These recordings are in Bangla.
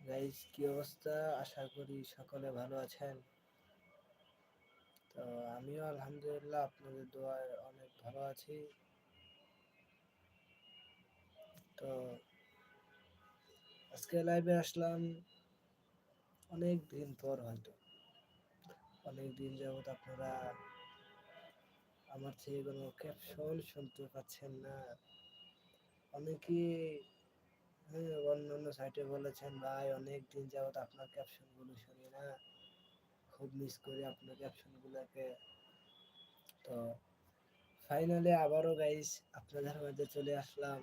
গাইজ কি অবস্থা? আশা করি সকলে ভালো আছেন। তো আমিও আলহামদুলিল্লাহ আপনাদের দোয়ায় অনেক ভালো আছি। তো আজকে লাইভে আসলাম অনেক দিন পর হয়তো। অনেক দিন যাবত আপনারা আমার থেকে কোনো ক্যাপশন শুনতে পাচ্ছেন না। অনেকেই হ্যাঁ অন্যান্য সাইটে বলেছেন, ভাই অনেক দিন যাবত আপনার ক্যাপশনগুলো শুনি না। খুব মিস করি আপনার ক্যাপশনগুলোকে তো ফাইনালি আবারও গাইস আপনাদের মাঝে চলে আসলাম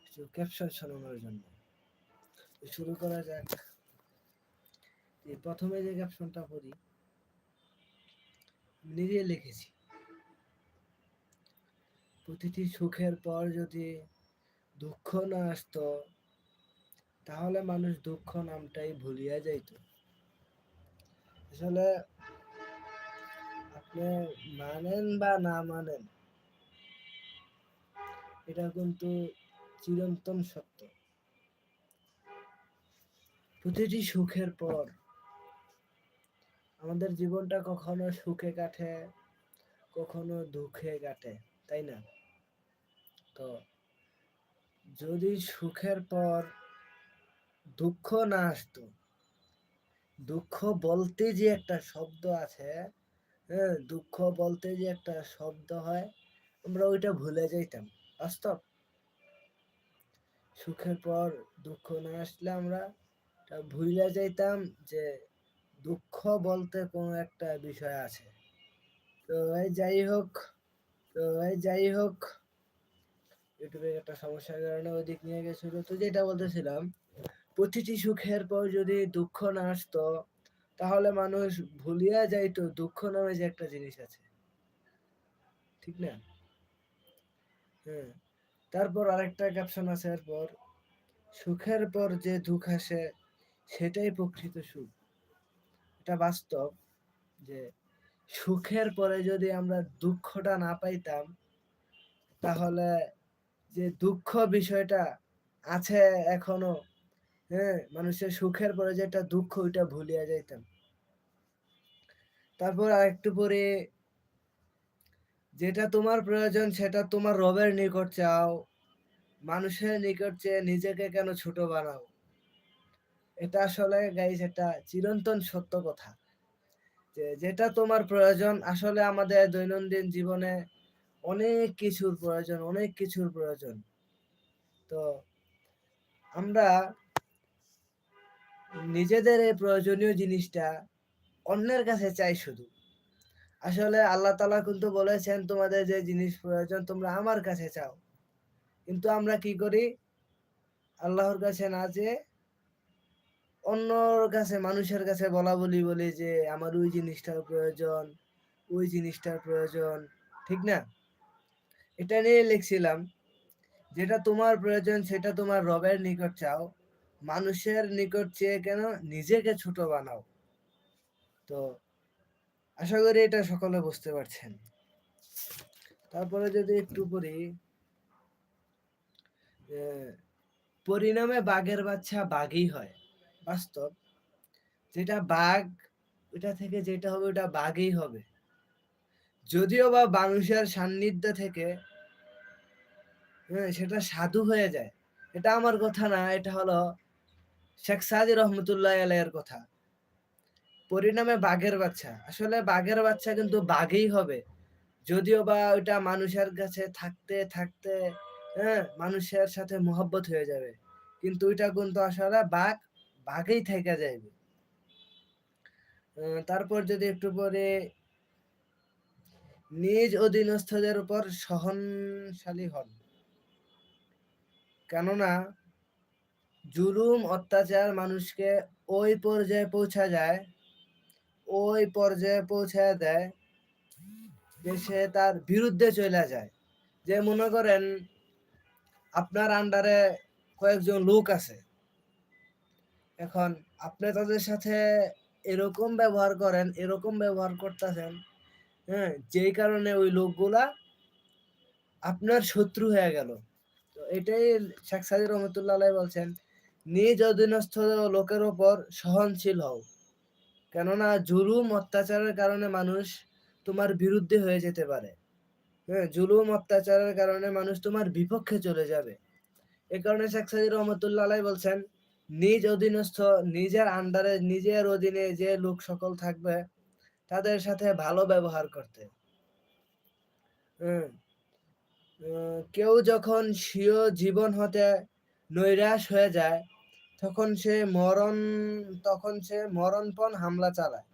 কিছু ক্যাপশন শোনানোর জন্য। শুরু করা যাক। প্রথমে যে ক্যাপশনটা পড়ি নিজে লিখেছি। প্রতিটি সুখের পর যদি দুঃখ না আসতো, তাহলে মানুষ দুঃখ নামটাই ভুলিয়া যাইত। আসলে আপনি মানেন বা না মানেন, এটা কিন্তু চিরন্তন সত্য। প্রতিটি সুখের পর আমাদের জীবনটা কখনো সুখে কাটে, কখনো দুঃখে কাটে, তাই না? তো যদি সুখের পর দুঃখ না আসতো, দুঃখ বলতে যে একটা শব্দ আছে হ্যাঁ দুঃখ বলতে যে একটা শব্দ হয়, আমরা ওইটা ভুলে যাইতাম, বাস্তব। সুখের পর দুঃখ না আসলে আমরা ভুলে যাইতাম যে দুঃখ বলতে কোনো একটা বিষয় আছে। তো যাই হোক, তো যাই হোক ইউটিউবে একটা সমস্যার কারণে ওই দিক নিয়ে গেছিল। তো যেটা বলতেছিলাম, প্রতিটি সুখের পর যদি দুঃখ না আসতো, তাহলে মানুষ ভুলিয়া যাইতো দুঃখ নামে যে একটা জিনিস আছে। ঠিক না? হ্যাঁ। তারপর আরেকটা ক্যাপশন আছে এরপর, সুখের পর যে দুঃখ আসে, সেটাই প্রকৃত সুখ। এটা বাস্তব যে সুখের পরে যদি আমরা দুঃখটা না পাইতাম, তাহলে যে দুঃখ বিষয়টা আছে এখনও হ্যাঁ? মানুষের সুখের পরে যেটা দুঃখ ওইটা ভুলিয়া যাইতাম। তারপর আরেকটু পরে যেটা তোমার প্রয়োজন সেটা তোমার রবের নিকট চাও, মানুষের নিকট চেয়ে নিজেকে কেন ছোট বানাও? এটা আসলে গাইস এটা চিরন্তন সত্য কথা। যে যেটা তোমার প্রয়োজন আসলে আমাদের দৈনন্দিন জীবনে অনেক কিছুর প্রয়োজন, অনেক কিছুর প্রয়োজন। তো আমরা নিজেদের এই প্রয়োজনীয় জিনিসটা অন্যের কাছে চাই শুধু। আসলে আল্লাহ তালা কিন্তু বলেছেন, তোমাদের যে জিনিস প্রয়োজন, তোমরা আমার কাছে চাও। কিন্তু আমরা কি করি? আল্লাহর কাছে না যে অন্যর কাছে, মানুষের কাছে বলা বলি বলি যে, আমার ওই জিনিসটার প্রয়োজন, ওই জিনিসটার প্রয়োজন। ঠিক না? এটা নিয়ে লিখছিলাম, যেটা তোমার প্রয়োজন সেটা তোমার রবের নিকট চাও, মানুষের নিকট চেয়ে কেন নিজেকে ছোট বানাও। তো আশা করি এটা সকলে বুঝতে পারছেন। তারপরে যদি একটু পড়ি পরিণামে বাঘের বাচ্চা বাঘই হয়, বাস্তব। যেটা বাঘ, ওটা থেকে যেটা হবে ওটা বাঘই হবে। যদিও বা মানুষের সান্নিধ্য থেকে সেটা সাধু হয়ে যায়। এটা আমার কথা না, এটা হলো শেখ সাদি রহমতুল্লাহ আলাইয়ের কথা। পরিণামে বাঘের বাচ্চা। আসলে বাঘের বাচ্চা কিন্তু বাঘেই হবে। যদিও বা ওইটা মানুষের কাছে থাকতে থাকতে হ্যাঁ মানুষের সাথে মোহব্বত হয়ে যাবে। কিন্তু ওইটা কিন্তু আসলে বাঘ, বাঘেই থেকে যাইবে। তারপর যদি একটু পরে নিজ অধীনস্থদের উপর সহনশালী হন। কেননা জুলুম, অত্যাচার মানুষকে ওই পর্যায়ে পৌঁছা যায় ওই পর্যায়ে পৌঁছে দেয় যে সে তার বিরুদ্ধে চলে যায়। যে মনে করেন আপনার আন্ডারে কয়েকজন লোক আছে। এখন আপনি তাদের সাথে এরকম ব্যবহার করেন, এরকম ব্যবহার করতেছেন হ্যাঁ যেই কারণে ওই লোকগুলা আপনার শত্রু হয়ে গেল। এটাই শেখ সাদি রহমতুল্লাহ বলছেন নিজ অধীনস্থ লোকের ওপর সহনশীল হও। কেননা জুলুম অত্যাচারের কারণে মানুষ তোমার বিরুদ্ধে হয়ে যেতে পারে। হ্যাঁ জুলুম অত্যাচারের কারণে মানুষ তোমার বিপক্ষে চলে যাবে। এ কারণে শেখ সাজিদ রহমতুল্লাহ বলছেন নিজ অধীনস্থ নিজের আন্ডারে নিজের অধীনে যে লোক সকল থাকবে তাদের সাথে ভালো ব্যবহার করতে। আহ, কেউ যখন স্বীয় জীবন হতে নৈরাশ হয়ে যায়, তখন সে মরণ, তখন সে মরণপণ হামলা চালায়।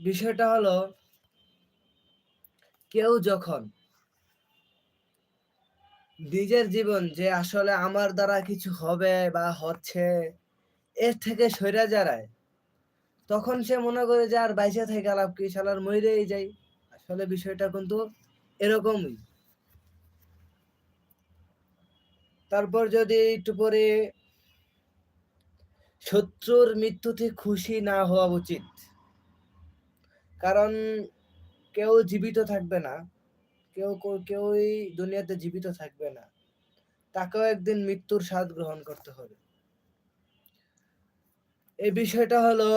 বিষয়টা হলো, কেউ যখন নিজের জীবন যে আসলে আমার দ্বারা কিছু হবে বা হচ্ছে, এর থেকে সইরা যারায় তখন সে মনে করে যে আর বাইসে থেকে লাভ কি, শালার মরেই যাই। আসলে বিষয়টা কিন্তু এরকমই। তারপর যদি একটু পরে শত্রুর মৃত্যুতে খুশি না হওয়া উচিত, কারণ কেউ জীবিত থাকবে না, কেউ কেউই দুনিয়াতে জীবিত থাকবে না, তাকেও একদিন মৃত্যুর স্বাদ গ্রহণ করতে হবে। এই বিষয়টা হলো,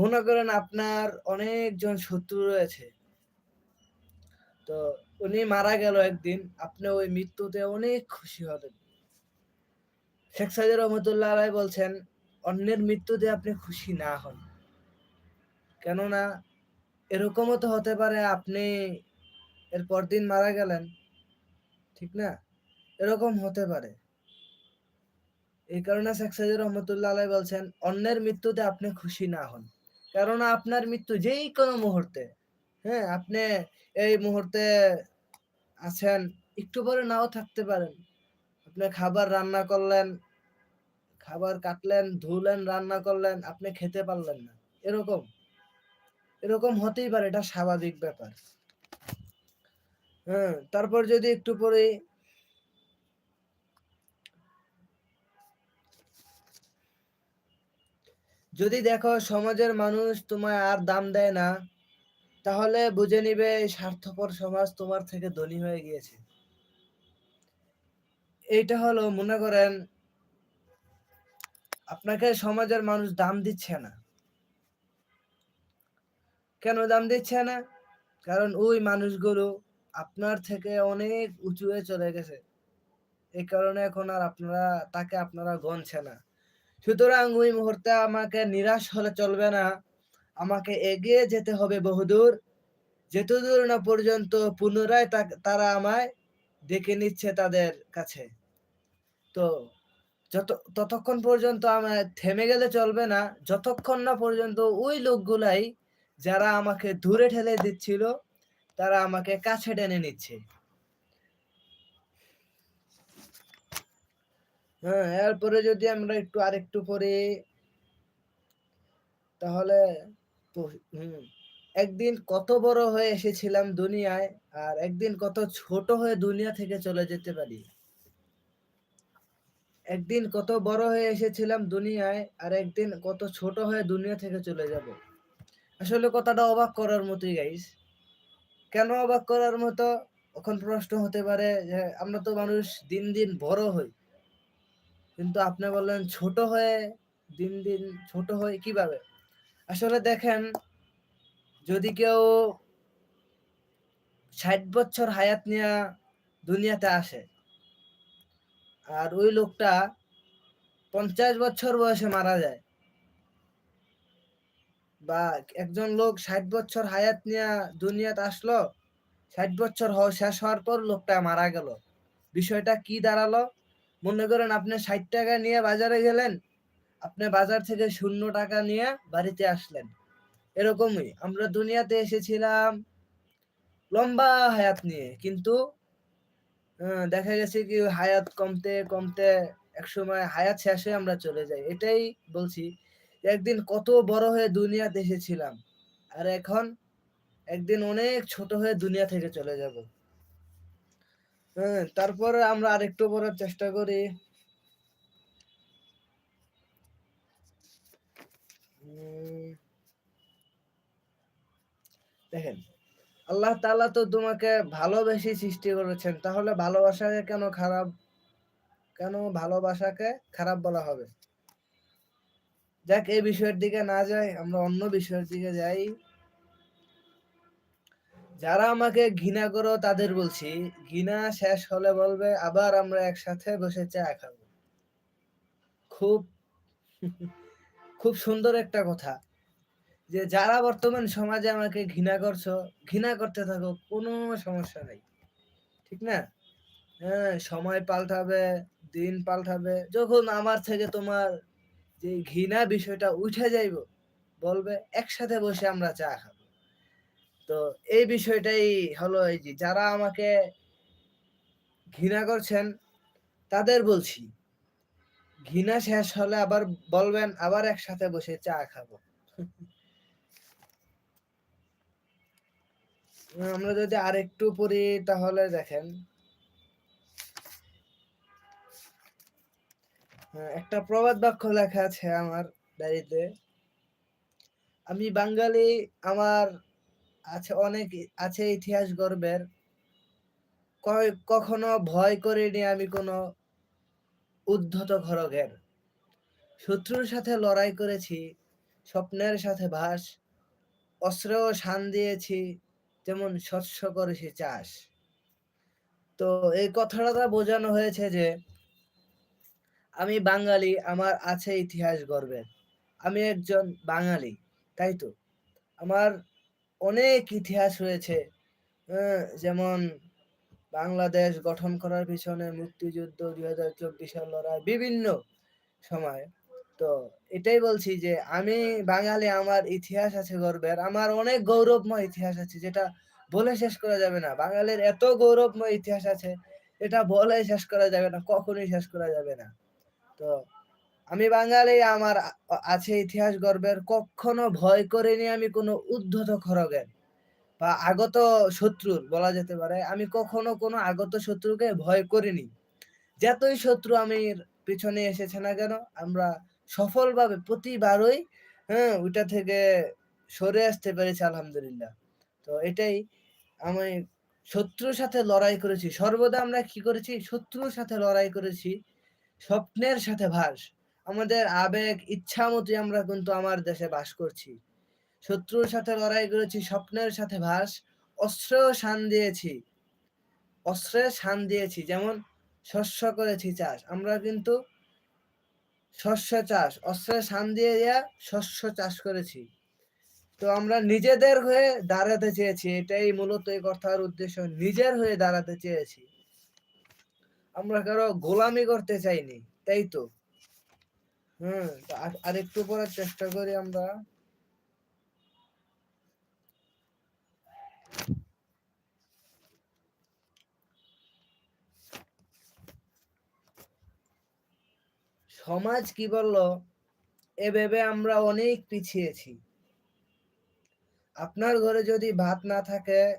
মনে করেন আপনার অনেকজন শত্রু রয়েছে তো উনি মারা গেল একদিন। আপনি ওই মৃত্যুতে অনেক খুশি হলেন শেখ সাজিদ রহমতুল্লাহ আলাই বলছেন, অন্যের মৃত্যুতে আপনি খুশি না হন। কেননা, এরকমও তো হতে পারে আপনি এর পরদিন মারা গেলেন, ঠিক না? এরকম হতে পারে। এই কারণে শেখ সাজিদ রহমতুল্লাহ আলাই বলছেন, অন্যের মৃত্যুতে আপনি খুশি না হন। কেননা, আপনার মৃত্যু যেই কোনো মুহূর্তে হ্যাঁ আপনি এই মুহূর্তে আছেন, একটু পরে নাও থাকতে পারেন। আপনি খাবার রান্না করলেন, খাবার কাটলেন, ধুলেন, রান্না করলেন, আপনি খেতে পারলেন না। এরকম এরকম হতেই পারে, এটা স্বাভাবিক ব্যাপার। হ্যাঁ তারপর যদি একটু পরে যদি দেখো সমাজের মানুষ তোমায় আর দাম দেয় না তাহলে বুঝে নিবে স্বার্থপর সমাজ তোমার থেকে ধনী হয়ে গিয়েছে। এইটা হলো, মনে করেন, আপনাকে সমাজের মানুষ দাম দিচ্ছে না। কেন দাম দিচ্ছে না? কারণ ওই মানুষগুলো আপনার থেকে অনেক উঁচু হয়ে চলে গেছে। এই কারণে এখন আর আপনারা, তাকে আপনারা গনছে না। সুতরাং ওই মুহূর্তে আমাকে নিরাশ হলে চলবে না। আমাকে এগিয়ে যেতে হবে বহুদূর। যেতদূর না পর্যন্ত পুনরায় তারা আমায় ডেকে নিচ্ছে তাদের কাছে। তো যত ততক্ষণ পর্যন্ত আমার থেমে গেলে চলবে না, যতক্ষণ না পর্যন্ত ওই লোকগুলাই যারা আমাকে দূরে ঠেলে দিচ্ছিল, তারা আমাকে কাছে টেনে নিচ্ছে। হ্যাঁ এরপরে যদি আমরা একটু আরেকটু পরে তাহলে একদিন কত বড় হয়ে এসেছিলাম দুনিয়ায় আর একদিন কত ছোট হয়ে দুনিয়া থেকে চলে যেতে পারি। একদিন কত বড় হয়ে এসেছিলাম দুনিয়ায় আর একদিন কত ছোট হয়ে দুনিয়া থেকে চলে যাব। আসলে কথাটা অবাক করার মতোই গাইস কেন অবাক করার মতো? এখন প্রশ্ন হতে পারে যে, আমরা তো মানুষ দিন দিন বড় হই। কিন্তু আপনি বললেন ছোট হয়ে দিন দিন ছোট হয়ে কীভাবে? আসলে দেখেন, যদি কেউ ষাট বছর হায়াত নিয়ে দুনিয়াতে আসে, আর ওই লোকটা পঞ্চাশ বছর বয়সে মারা যায়, বা একজন লোক ষাট বছর হায়াত নিয়ে দুনিয়াতে আসলো, ষাট বছর শেষ হওয়ার পর লোকটা মারা গেল। বিষয়টা কি দাঁড়াল? মনে করেন আপনি ষাট টাকা নিয়ে বাজারে গেলেন আপনি বাজার থেকে শূন্য টাকা নিয়ে বাড়িতে আসলেন। এরকমই আমরা দুনিয়াতে এসেছিলাম লম্বা হায়াত নিয়ে। কিন্তু দেখা গেছে কি হায়াত কমতে কমতে একসময় হায়াত শেষ আমরা চলে যাই। এটাই বলছি একদিন কত বড় হয়ে দুনিয়াতে এসেছিলাম আর এখন একদিন অনেক ছোট হয়ে দুনিয়া থেকে চলে যাব। হ্যাঁ তারপর আমরা আরেকটু পড়ার চেষ্টা করি। দেখেন, আল্লাহ তালা তো তোমাকে ভালোবেসে সৃষ্টি করেছেন, তাহলে ভালোবাসাকে কেন খারাপ, কেন ভালোবাসাকে খারাপ বলা হবে? যাক, এই বিষয়ের দিকে না যাই, আমরা অন্য বিষয়ের দিকে যাই। যারা আমাকে ঘৃণা করো, তাদের বলছি, ঘৃণা শেষ হলে বলবে, আবার আমরা একসাথে বসে চা খাব। খুব খুব সুন্দর একটা কথা। যে যারা বর্তমান সমাজে আমাকে ঘৃণা করছ, ঘৃণা করতে থাকো, কোনো সমস্যা নেই। ঠিক না? হ্যাঁ সময় পাল্টাবে, দিন পাল্টাবে। যখন আমার থেকে তোমার যে ঘৃণা বিষয়টা উঠে যাইব, বলবে, একসাথে বসে আমরা চা খাব। তো এই বিষয়টাই হলো এই যে, যারা আমাকে ঘৃণা করছেন, তাদের বলছি, ঘৃণা শেষ হলে আবার বলবেন, আবার একসাথে বসে চা খাব। আমরা যদি আরেকটু পড়ি তাহলে দেখেন। হ্যাঁ, একটা প্রবাদ বাক্য লেখা আছে আমার ডায়েরিতে। আমি বাঙালি আমার আছে অনেক আছে ইতিহাস গর্বের। কখনো ভয় করিনি আমি কোনো উদ্ধত খড়গের। শত্রুর সাথে লড়াই করেছি স্বপ্নের সাথে ভাস অস্ত্রেও শান দিয়েছি যেমন শস্য করেছি চাষ। তো এই কথাটা বোঝানো হয়েছে যে, আমি বাঙালি, আমার আছে ইতিহাস গর্বের আমি একজন বাঙালি, তাই তো? আমার অনেক ইতিহাস রয়েছে যেমন বাংলাদেশ গঠন করার পিছনে মুক্তিযুদ্ধ দুই হাজার চব্বিশের লড়াই বিভিন্ন সময়। তো এটাই বলছি যে, আমি বাঙালি, আমার ইতিহাস আছে গর্বের। আমার অনেক গৌরবময় ইতিহাস আছে, যেটা বলে শেষ করা যাবে না। বাঙালির এত গৌরবময় ইতিহাস আছে, এটা বলে শেষ করা যাবে না, কখনোই শেষ করা যাবে না। তো, আমি বাঙালি, আমার আছে ইতিহাস গর্বের। কখনো ভয় করিনি আমি কোনো উদ্ধত খরগের বা আগত শত্রুর, বলা যেতে পারে। আমি কখনো কোনো আগত শত্রুকে ভয় করিনি। যতই শত্রু আমি পিছনে এসেছে না কেন, আমরা সফলভাবে প্রতিবারই হ্যাঁ ওইটা থেকে সরে আসতে পেরেছি আলহামদুলিল্লাহ। তো এটাই আমি শত্রুর সাথে লড়াই করেছি। সর্বদা আমরা কি করেছি? শত্রুর সাথে লড়াই করেছি। স্বপ্নের সাথে ভাস। আমাদের আবেগ ইচ্ছা মতো আমরা কিন্তু আমার দেশে বাস করছি। শত্রুর সাথে লড়াই করেছি, স্বপ্নের সাথে ভাস। অস্ত্র শান দিয়েছি। অস্ত্রের শান দিয়েছি। যেমন শস্য করেছি চাষ। আমরা কিন্তু শস্য চাষ, অস্ত্রের শান দিয়ে দেওয়া শস্য চাষ করেছি। তো আমরা নিজেদের হয়ে দাঁড়াতে চেয়েছি, এটাই মূলত এই কথার উদ্দেশ্য, নিজের হয়ে দাঁড়াতে চেয়েছি। আমরা কারও গোলামি করতে চাইনি, তাই তো? হম আর একটু পড়ার চেষ্টা করি আমরা। সমাজ কি বলল? এ ভেবে আমরা অনেক পিছিয়েছি। আপনার ঘরে যদি ভাত না থাকে,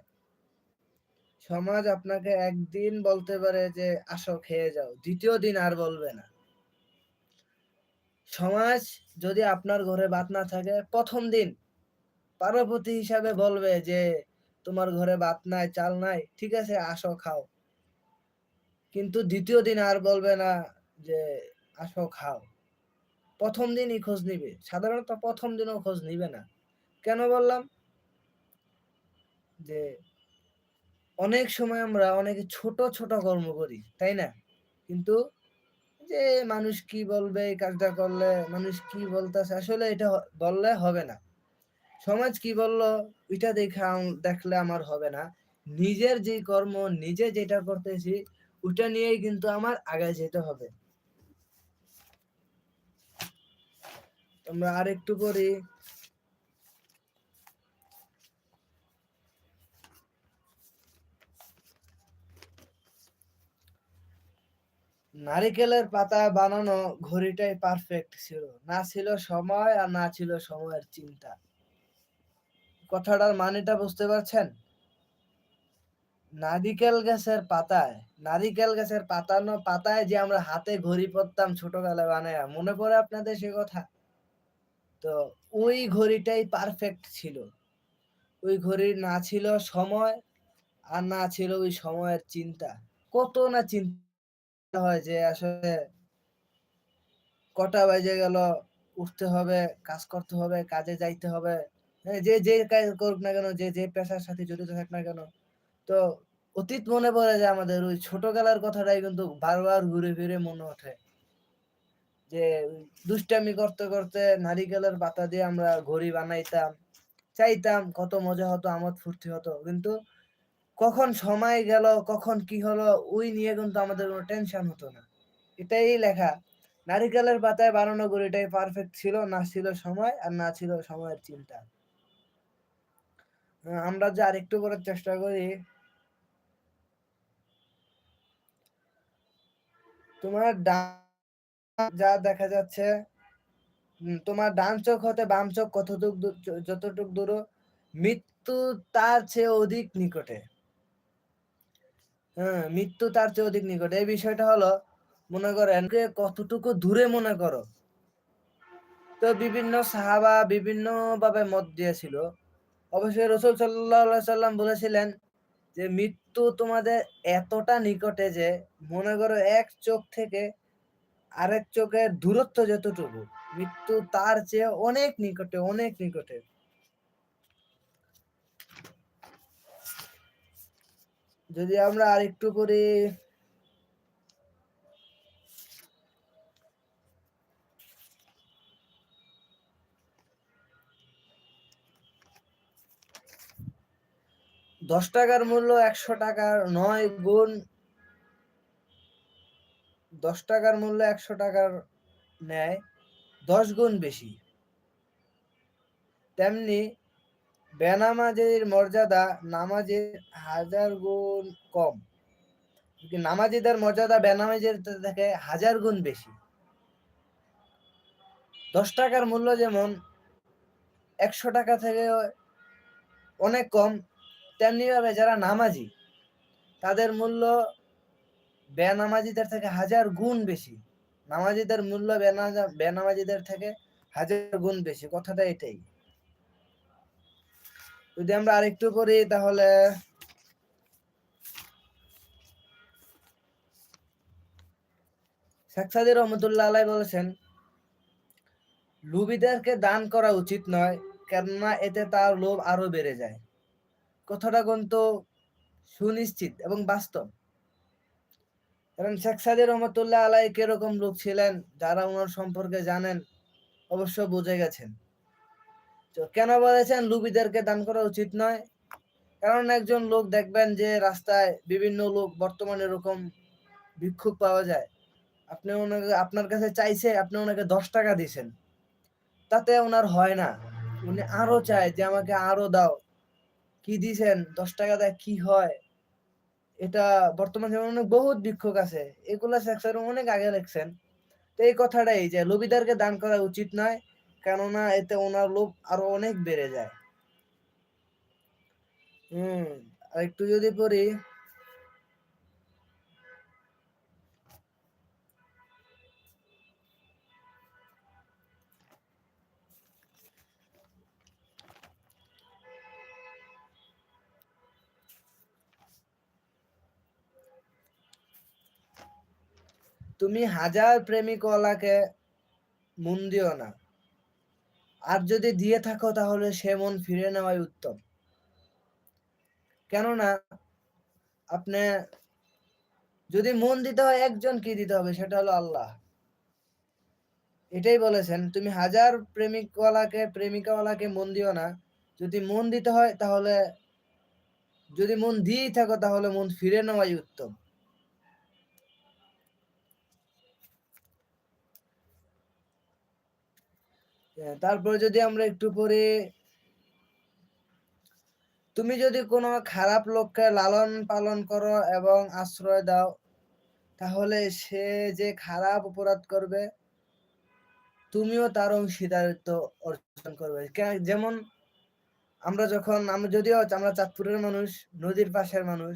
সমাজ আপনাকে একদিন বলতে পারে যে, আসো খেয়ে যাও। দ্বিতীয় দিন আর বলবে না। সমাজ যদি আপনার ঘরে ভাত না থাকে, প্রথম দিন পারপতি হিসাবে বলবে যে, তোমার ঘরে ভাত নাই, চাল নাই, ঠিক আছে, আসো, খাও। কিন্তু দ্বিতীয় দিন আর বলবে না যে আসো, খাও। প্রথম দিনই খোঁজ নিবে। সাধারণত প্রথম দিনও খোঁজ নিবে না। কেন বললাম? যে, অনেক সময় আমরা অনেক ছোট ছোট কর্ম করি, তাই না? কিন্তু যে, মানুষ কি বলবে, এই কাজটা করলে মানুষ কি বলতেছে, আসলে এটা বললে হবে না। সমাজ কি বলল, এটা দেখা দেখলে আমার হবে না। নিজের যে কর্ম, নিজে যেটা করতেছি, ওটা নিয়েই কিন্তু আমার আগে যেতে হবে। আমরা আর একটু করি। নারিকেলের পাতা বানানো ঘড়িটাই পারফেক্ট ছিল। না ছিল সময় আর না ছিল সময়ের চিন্তা। কথাটার মানেটা বুঝতে পারছেন? নারিকেল গাছের পাতায়, নারিকেল গাছের পাতানো পাতায় যে আমরা হাতে ঘড়ি পরতাম ছোটবেলায় বানায়, মনে পড়ে আপনাদের সে কথা? তো ওই ঘড়িটাই পারফেক্ট ছিল। ওই ঘড়ির না ছিল সময় আর না ছিল ওই সময়ের চিন্তা। কত না চিন্তা হয় যে আসলে কটা বাজে গেল উঠতে হবে কাজ করতে হবে কাজে যাইতে হবে। হ্যাঁ, যে যে কাজ করুক না কেন যে যে পেশার সাথে জড়িত থাক না কেন। তো অতীত মনে পড়ে যায় আমাদের ওই ছোটবেলার কথাটাই কিন্তু বারবার ঘুরে ফিরে মনে ওঠে। যে দুষ্টামি করতে করতে নারিকেলের পাতা দিয়ে আমরা ঘড়ি বানাইতাম, চাইতাম কত মজা হতো, আমোদ ফুর্তি হতো। কিন্তু কখন সময় গেল, কখন কি হলো, ওই নিয়ে কিন্তু আমাদের কোনো টেনশন হতো না। এটাই লেখা। নারিকেলের পাতায় বানানো ঘড়িটাই পারফেক্ট ছিল, না ছিল সময় আর না ছিল সময়ের চিন্তা। আমরা যে আরেকটু করার চেষ্টা করি। তোমার ডান যা দেখা যাচ্ছে তোমার ডান চোখ হতে বাম চোখ কতটুক যতটুক দূর, মৃত্যু তার চেয়ে অধিক নিকটে। হ্যাঁ মৃত্যু তার চেয়ে অধিক নিকটে। এই বিষয়টা হলো, মনে করেন কতটুকু দূরে মনে করো। তো বিভিন্ন সাহাবা বিভিন্ন ভাবে মত দিয়েছিল। অবশ্যই রসুল সাল্লাহ সাল্লাম বলেছিলেন যে, মৃত্যু তোমাদের এতটা নিকটে যে, মনে করো এক চোখ থেকে আরেক চোখের দূরত্ব যতটুকু, মৃত্যু তার চেয়ে অনেক নিকটে অনেক নিকটে। যদি আমরা আরেকটু করি, দশ টাকার মূল্য একশো টাকার নয় গুণ দশ টাকার মূল্য একশো টাকার নেয় দশ গুণ বেশি। তেমনি বেনামাজির মর্যাদা নামাজের হাজার গুণ কম। নামাজিদের মর্যাদা বেনামাজির থেকে হাজার গুণ বেশি। দশ টাকার মূল্য যেমন একশো টাকা থেকে অনেক কম তেমনি ভাবে যারা নামাজি, তাদের মূল্য বেনামাজিদের থেকে হাজার গুণ বেশি। নামাজিদের মূল্য বেনামাজিদের থেকে হাজার গুণ বেশি। কথাটা এটাই। যদি আমরা আরেকটু করি, তাহলে শেখ সাদি রহমতুল্লাহ আলাই বলেছেন লুবিদেরকে দান করা উচিত নয়, কেননা এতে তার লোভ আরও বেড়ে যায়। কথাটা কিন্তু সুনিশ্চিত এবং বাস্তব। কারণ শেখ সাদি রহমতুল্লাহ আলাই কীরকম লোক ছিলেন, যারা ওনার সম্পর্কে জানেন, অবশ্য বুঝে গেছেন। তো কেন বলেছেন? লুবিদেরকে দান করা উচিত নয়। কারণ একজন লোক দেখবেন যে রাস্তায় বিভিন্ন লোক বর্তমানে এরকম ভিক্ষুক পাওয়া যায়। আপনি ওনাকে, আপনার কাছে চাইছে, আপনি ওনাকে দশ টাকা দিয়েছেন। তাতে ওনার হয় না। উনি আরও চায় যে আমাকে আরও দাও। কি দিছেন দশ টাকা দেয়, কি হয়? এটা বর্তমানে অনেক বহুত ভিক্ষুক আছে, এগুলা সেকশন অনেক আগে লেখছেন। তো এই কথাটা কথাটাই যে লবিদারকে দান করা উচিত নয়, কেননা এতে ওনার লোভ আরও অনেক বেড়ে যায়। হম, আর একটু যদি পড়ি তুমি হাজার প্রেমিকওয়ালাকে মন দিও না। আর যদি দিয়ে থাকো তাহলে সে মন ফিরে নেওয়াই উত্তম। কেননা, আপনি যদি মন দিতে হয় একজন কি দিতে হবে? সেটা হলো আল্লাহ। এটাই বলেছেন, তুমি হাজার প্রেমিকওয়ালাকে, প্রেমিকাওয়ালাকে মন দিও না। যদি মন দিতে হয় তাহলে, যদি মন দিয়েই থাকো তাহলে মন ফিরে নেওয়াই উত্তম। তারপরে যদি আমরা একটু পরে, তুমি যদি কোনো খারাপ লোককে লালন পালন করো এবং আশ্রয় দাও, তাহলে সে যে খারাপ অপরাধ করবে, তুমিও তার অংশীদারিত্ব অর্জন করবে। যেমন আমরা যখন, আমরা যদিও আমরা চাঁদপুরের মানুষ, নদীর পাশের মানুষ,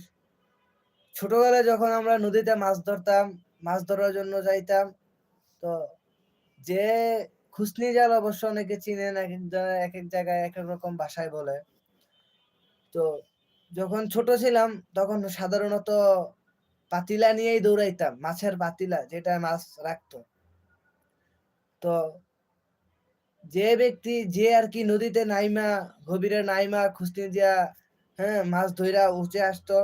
ছোটবেলায় যখন আমরা নদীতে মাছ ধরতাম, মাছ ধরার জন্য যাইতাম, তো যে খুসনি জাল অবশ্য অনেকে চিনেন এক এক জায়গায় এক এক জায়গায় এক এক রকম ভাষায় বলে। তো যখন ছোট ছিলাম তখন সাধারণত পাতিলা নিয়েই দৌড়াইতাম মাছের পাতিলা যেটা মাছ রাখতো। তো যে ব্যক্তি যে আর কি নদীতে নাইমা গভীরে নাইমা খুঁজতে দিয়া হ্যাঁ মাছ ধইরা উঠে আসতো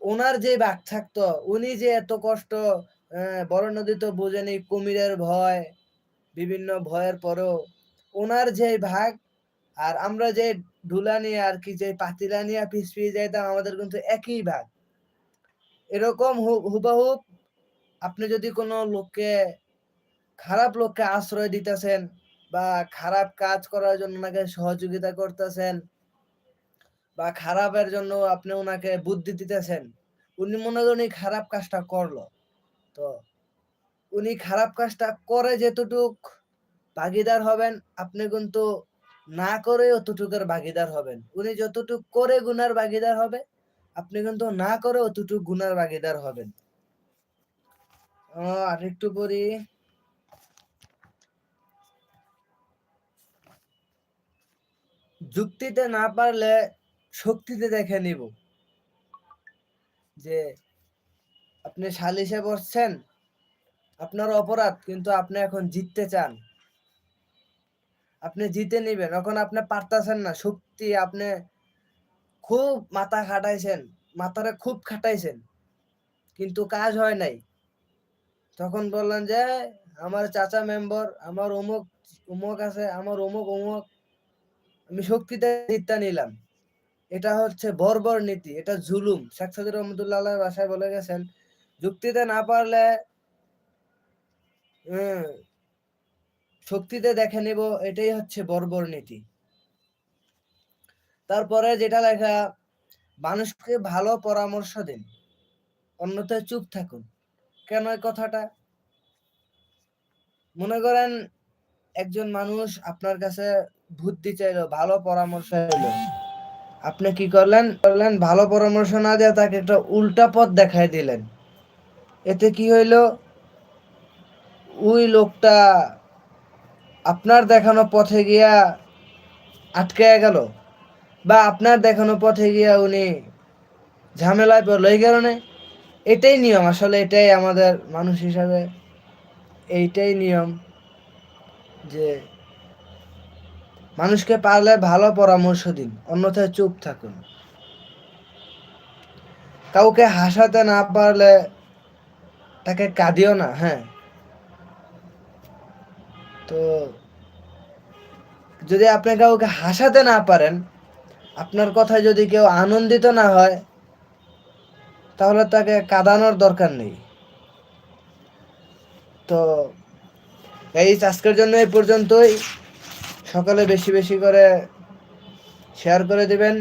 ওনার যে বাঘ থাকতো উনি যে এত কষ্ট আহ, বড় নদী তো বোঝেনি কুমিরের ভয় বিভিন্ন ভয়ের পরেও ওনার যে ভাগ আর আমরা যে ঢুলা নিয়ে আর কি যে পাতিলা নিয়ে পিস যাইতাম, আমাদের কিন্তু একই ভাগ। এরকম হু- হুবাহুব আপনি যদি কোনো লোককে, খারাপ লোককে আশ্রয় দিতেছেন বা খারাপ কাজ করার জন্য ওনাকে সহযোগিতা করতেছেন বা খারাপের জন্য আপনি ওনাকে বুদ্ধি দিতেছেন, উনি মনে করেন খারাপ কাজটা করল। তো উনি খারাপ কাজটা করে যেতটুক ভাগিদার হবেন, আপনি কিন্তু না করে অতটুকুর ভাগিদার হবেন। উনি যতটুক করে গুনার ভাগিদার হবে, আপনি কিন্তু না করে অতটুক গুনার ভাগিদার হবেন। আরেকটু পরি যুক্তিতে না পারলে শক্তিতে দেখে নিব। যে আপনি সালিশে বসছেন আপনার অপরাধ, কিন্তু আপনি এখন জিততে চান। আপনি জিতে নিবেন, এখন আপনি পারতাছেন না, শক্তি আপনি খুব মাথা খাটাইছেন মাথারে খুব খাটাইছেন, কিন্তু কাজ হয় নাই। তখন বললেন যে, আমার চাচা মেম্বার, আমার অমুক অমুক আছে, আমার অমুক অমুক, আমি শক্তিতে জিতটা নিলাম। এটা হচ্ছে বর্বর নীতি, এটা জুলুম। শেখ সাদির রহমতুল্লাহ ভাষায় বলে গেছেন, যুক্তিতে না পারলে শক্তিতে দেখে নিব, এটাই হচ্ছে বর্বর নীতি। তারপরে যেটা লেখা, মানুষকে ভালো পরামর্শ দিন, অন্যথায় চুপ থাকুন। কেন এই কথাটা? মনে করেন, একজন মানুষ আপনার কাছে বুদ্ধি চাইলো, ভালো পরামর্শ এলো। আপনি কি করলেন? করলেন, ভালো পরামর্শ না দিয়ে তাকে একটা উল্টা পথ দেখাই দিলেন। এতে কি হইল? ওই লোকটা আপনার দেখানো পথে গিয়া আটকে গেল বা আপনার দেখানো পথে গিয়া উনি ঝামেলায় পড়ল, এই কারণে এটাই নিয়ম। আসলে এটাই আমাদের মানুষ হিসাবে এইটাই নিয়ম যে মানুষকে পারলে ভালো পরামর্শ দিন, অন্যথায় চুপ থাকুন। কাউকে হাসাতে না পারলে তাকে কাঁদিও না হ্যাঁ। তো যদি আপনি কাউকে হাসাতে না পারেন, আপনার কথায় যদি কেউ আনন্দিত না হয়, তাহলে তাকে কাঁদানোর দরকার নেই। তো এই আজকের জন্য এই পর্যন্তই। সকালে বেশি বেশি করে শেয়ার করে দিবেন।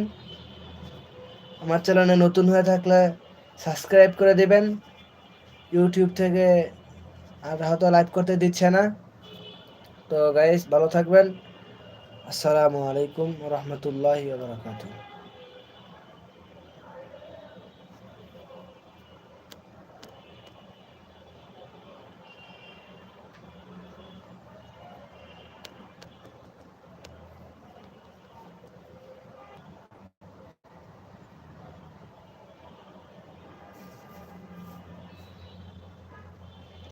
আমার চ্যানেলে নতুন হয়ে থাকলে সাবস্ক্রাইব করে দিবেন। ইউটিউব থেকে আর হয়তো লাইভ করতে দিচ্ছে না। তো গাইস ভালো থাকবেন। আসসালামু আলাইকুম রহমতুল্লাহ বারকাতুহ।